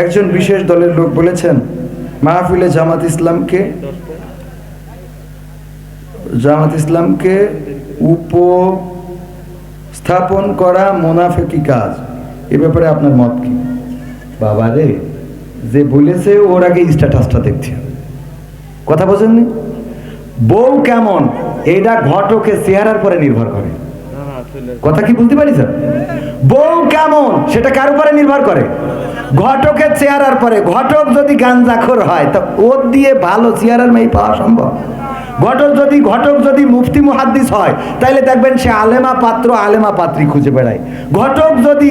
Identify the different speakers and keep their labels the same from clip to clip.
Speaker 1: একজন বিশেষ দলের লোক বলেছেন, মাহফিলে জামাত ইসলামকে জামাত ইসলামকে উপস্থাপন করা মোনাফেকি কাজ। এ ব্যাপারে আপনার মত কি? বাবা রে, যে বলেছে, ওর আগে স্ট্যাটাসটা হবে। কথা বোঝেননি? বউ কেমন, এটা ঘটকে চেহারার পরে নির্ভর করে। কথা কি বলতে পারি স্যার বউ কেমন, সেটা কার উপরে নির্ভর করে? ঘটকের চেহারার পরে, ঘটক যদি গাঞ্জাখোর হয়, তা ওর দিয়ে ভালো চেহারার মেয়ে পাওয়া সম্ভব। ঘটক যদি ঘটক যদি মুফতি মুহাদ্দিস হয় তাহলে দেখবেন সে আলেমা পাত্র, আলেমা পাত্রী খুঁজে বেড়ায়। ঘটক যদি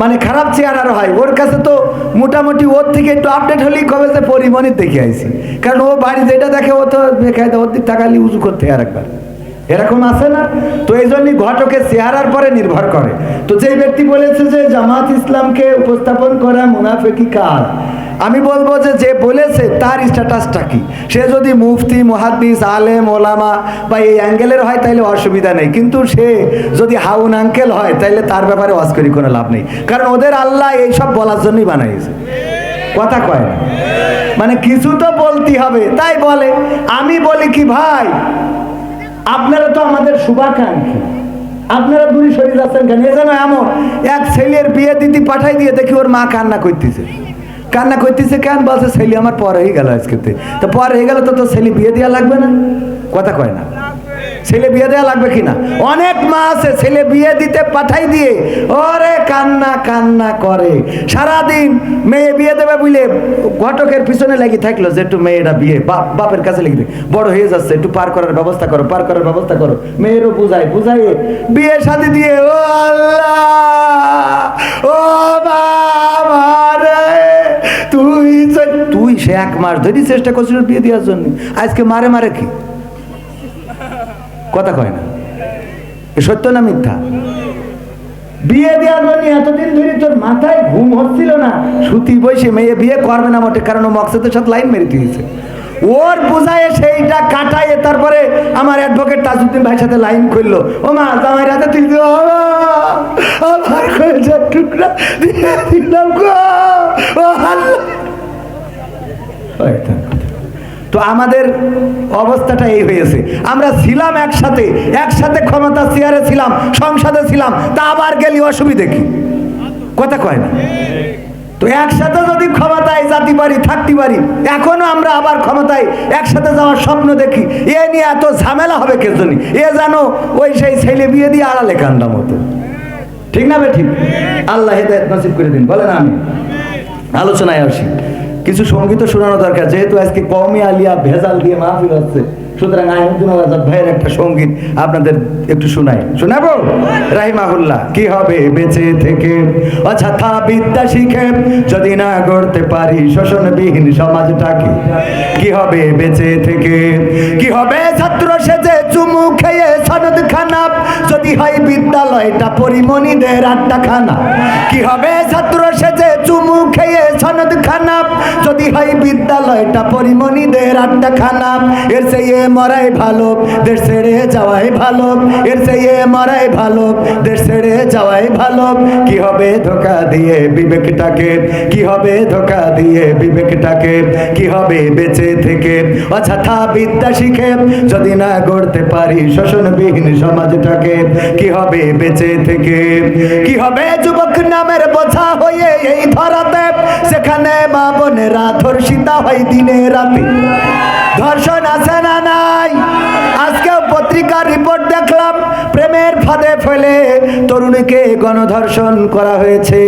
Speaker 1: মানে খারাপ চেহারার হয়, ওর কাছে তো মোটামুটি ওর থেকে একটু আপডেট হলেই কবে যে পরিমণিত দেখে আইছি। কারণ ও বাড়ি যেটা দেখে ও তো দেখায় ওর দিক তাকালি উঁচু করতে আর আরেকবার। এরকম আছে না? তো এই জন্যই ঘটকের চেহারার পরে নির্ভর করে। তো যেই ব্যক্তি বলেছে যে জামাত ইসলামকে উপস্থাপন করা মুনাফেকি কাজ আমি বলব যে যে বলেছে তার স্ট্যাটাসটা কি? সে যদি মুফতি, মুহাদ্দিস, আলেম, ওলামা বা এই অ্যাঙ্গেলের হয় তাহলে অসুবিধা নেই। কিন্তু সে যদি হাউন আঙ্কেল হয় তাহলে তার ব্যাপারে অস্করি কোনো লাভ নেই। কারণ ওদের আল্লাহ এইসব বলার জন্যই বানাইছে। কথা কয় মানে কিছু তো বলতে হবে, তাই বলে। আমি বলি কি, ভাই আপনারা তো আমাদের শুভাকাঙ্ক্ষী। আপনারা দূরে শরীর যাচ্ছেন কেন? এ এমন এক ছেলের বিয়ে দিতে পাঠাই দিয়ে দেখি ওর মা কান্না করতেছে। কান্না করতেছে কেন? বলছে, ছেলে আমার পর হয়ে গেল আজকে তো। পর হয়ে গেল তো তো ছেলে বিয়ে দেওয়া লাগবে না। কথা কয় না। ছেলে বিয়ে দেওয়া লাগবে কিনা? অনেক মা আছে, ছেলে বিয়ে দিতে পাঠাই দিয়ে, ওরে কান্না কান্না করে। সারাদিন মেয়ে বিয়ে দেবে বুঝলে ঘটকের পিছনে লেগে থাকল যে একটু মেয়েরা বিয়ে, বাপ, বাপের কাছে লেগে। বড় হয়ে যাচ্ছে, একটু পার করার ব্যবস্থা করো, পার করার ব্যবস্থা করো। মেয়েরও বুঝায় বুঝাই বিয়ে শাদি দিয়ে, ও আল্লাহ, ও বাবা তুই তুই সে এক মাস ধরে চেষ্টা করছিল বিয়ে দেওয়ার জন্য। আজকে মারে মারে কি? কথা কয় না। এ সত্য না মিথ্যা? বিয়ে দেওয়ার জন্য এতদিন ধরে তোর মাথায় ঘুম হচ্ছিল না। সুতি বসে মেয়ে বিয়ে করবে না মোটে কারণ ও মকসদের সাথে লাইন মেরে দিয়েছে। ওর বোঝায় সেইটা কাটায়, তারপরে আমার অ্যাডভোকেট তাজউদ্দিন ভাইয়ের সাথে লাইন খুললো ও মা, জামাই রাতে তুই আমার কয়েকটা টুকরা দিয়ে দিলাম গো। ও থাক। তো আমাদের অবস্থাটা এই হয়েছে। আমরা ছিলাম একসাথে একসাথে ক্ষমতা চেয়ারে ছিলাম, সংসদে ছিলাম, তা আবার গেলি অসুবিধে কি? কথা কয় না। তো একসাথে যদি ক্ষমতায় যাতে পারি থাকতে পারি, এখনও আমরা আবার ক্ষমতায় একসাথে যাওয়ার স্বপ্ন দেখি। এ নিয়ে এত ঝামেলা হবে কে জানি? এ জানো ওই সেই ছেলে বিয়ে দিয়ে আড়ালে কান্দা মতো। ঠিক না বে ঠিক? আল্লাহ হেদায়ত নসিব করে দিন। বলেন আমি। আলোচনায় আসি। কিছু সংগীত শোনানো দরকার, যেহেতু আজকে কমই আলিয়া ভেজাল দিয়ে মাহফিল হচ্ছে, সুতরাং আহমদুল আজাদ ভাইয়ের একটা সংগীত আপনাদের একটু শোনাই। শোনাবো? রাহিমাহুল্লাহ, কি হবে বেঁচে থেকে? অযথা বিদ্যা শিখে, যদি না গড়তে পারি শোষণবিহীন সমাজটাকে। কি হবে বেঁচে থেকে? কি হবে ছাত্র সেজে চুমু খেয়ে সনদ খানা যদি হয় বিদ্যালয়টা পরিমণিদের আড্ডা খানা কি হবে ছাত্র সেজে খেয়ে সনদ খানা যদি হয় বিদ্যালয়টা পরিমণিদের আড্ডা খানা এর চেয়ে মরাই ভালো, দেশ ছেড়ে যাওয়াই ভালো। এর চেয়ে মরাই ভালো, দেশ ছেড়ে যাওয়াই ভালো। কি হবে ধোকা দিয়ে বিবেকটাকে? কি হবে ধোকা দিয়ে বিবেকটাকে? কি হবে বেঁচে থেকে? অযথা বিদ্যা শিখে যদি না গড়তে পারি শোষণবিহীন সমাজটাকে, কি হবে বেঁচে থেকে? কি হবে যুবক নামের বোঝা হয়ে এই ধরাতে? সেখানে মা বোনেরা ধর্ষিতা হয় দিনে রাতে। ধর্ষণ আছে না নাই? আজকে পত্রিকার রিপোর্ট দেখলাম, প্রেমের ফাঁদে ফেলে তরুণীকে গণধর্ষণ করা হয়েছে?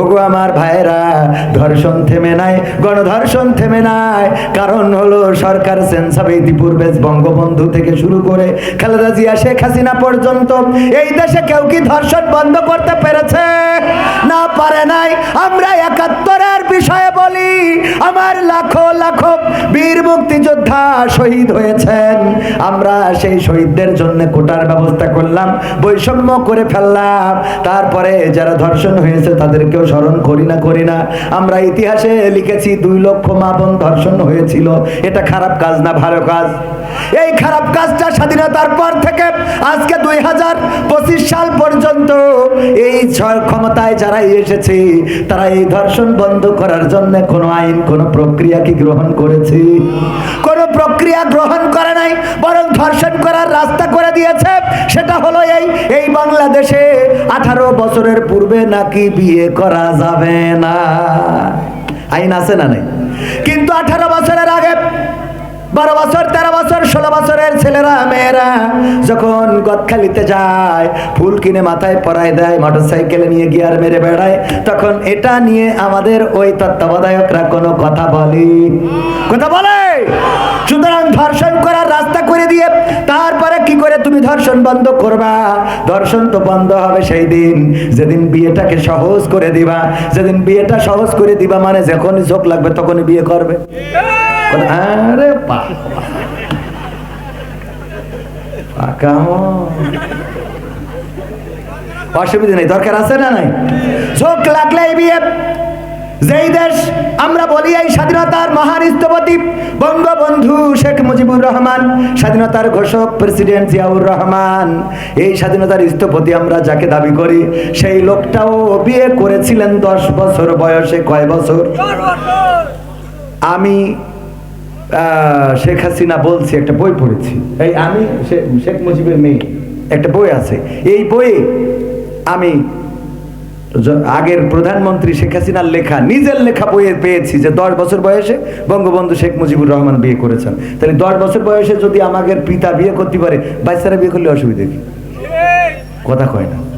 Speaker 1: ওগো আমার ভাইরা ধর্ষণ থেমে নাই, গণধর্ষণ থেমে নাই। কারণ হলো সরকার সেন্সাবে ইতিপূর্বে বঙ্গবন্ধু থেকে শুরু করে খালেদা জিয়া, শেখ হাসিনা পর্যন্ত এই দেশে কেউ কি ধর্ষণ বন্ধ করতে পেরেছে? না পারে নাই। আমরা একাত্তরের বিষয়ে বলি, আমার লাখো লাখো বীর মুক্তিযোদ্ধা শহীদ হয়েছেন। আমরা সেই শহীদদের জন্য কোটার ব্যবস্থা করলাম, বৈষম্য করে ফেললাম। তারপরে যারা ধর্ষণ হয়েছে তাদেরকেও স্মরণ করি না করি না। আমরা ইতিহাসে লিখেছি, দুই লক্ষ মা বোন ধর্ষণ হয়েছিল। এটা খারাপ কাজ না, ভালো কাজ। এই খারাপ কাজটা স্বাধীনতার পর থেকে আজকে দুই হাজার পঁচিশ সাল পর্যন্ত এই ক্ষমতায় যারা এসেছে তারা এই ধর্ষণ বন্ধ করার জন্য কোনো আইন, কোনো প্রক্রিয়া কি গ্রহণ করেছে? কোনো প্রক্রিয়া গ্রহণ করে নাই, বরং ধর্ষণ করার রাস্তা করে দিয়েছে। সেটা হলো এই এই বাংলাদেশে আঠারো বছরের পূর্বে নাকি বিয়ে করা যাবে না। আইন আছে না নাই? কিন্তু আঠারো বছরের আগে, বারো বছর, তেরো বছর, ষোলো বছরের ছেলেরা, মেয়েরা যখন গদখালিতে যায়, ফুল কিনে মাথায় পরায় দেয় মোটর সাইকেলে নিয়ে গিয়ার মেরে বেড়ায়, তখন এটা নিয়ে আমাদের ওই তত্ত্বাবধায়করা কোনো কথা বলে। কথা বলে? সুতরাং ধর্ষণ করার রাস্তা করে দিয়ে কি করে তুমি ধর্ষণ বন্ধ করবা। ধর্ষণ তো বন্ধ হবে সেই দিন। যেদিন বিয়েটাকে সহজ করে দিবা, যেদিন বিয়েটা সহজ করে দিবা মানে যখনই চোখ লাগবে তখনই বিয়ে করবে। আরে। অসুবিধা নেই। দরকার আছে না নাই? চোখ লাগলে বিয়ে যেই দেশ আমরা বলি এই স্বাধীনতার মহান স্থপতি, বঙ্গবন্ধু শেখ মুজিবুর রহমান, স্বাধীনতার ঘোষক প্রেসিডেন্ট জিয়াউর রহমান। এই স্বাধীনতার স্থপতি আমরা যাকে দাবি করি, সেই লোকটাও বিয়ে করেছিলেন দশ বছর বয়সে, কয় বছর? আমি শেখ হাসিনা বলছি, একটা বই পড়েছি। এই আমি শেখ মুজিবের মেয়ে, একটা বই আছে। এই বইয়ে আমি আগের প্রধানমন্ত্রী শেখ হাসিনার লেখা নিজের লেখা বইয়ে পেয়েছি যে দশ বছর বয়সে বঙ্গবন্ধু শেখ মুজিবুর রহমান বিয়ে করেছেন। তাহলে দশ বছর বয়সে যদি আমাদের পিতা বিয়ে করতে পারে বাচ্চারা বিয়ে করলে অসুবিধা কি? কথা কয় না।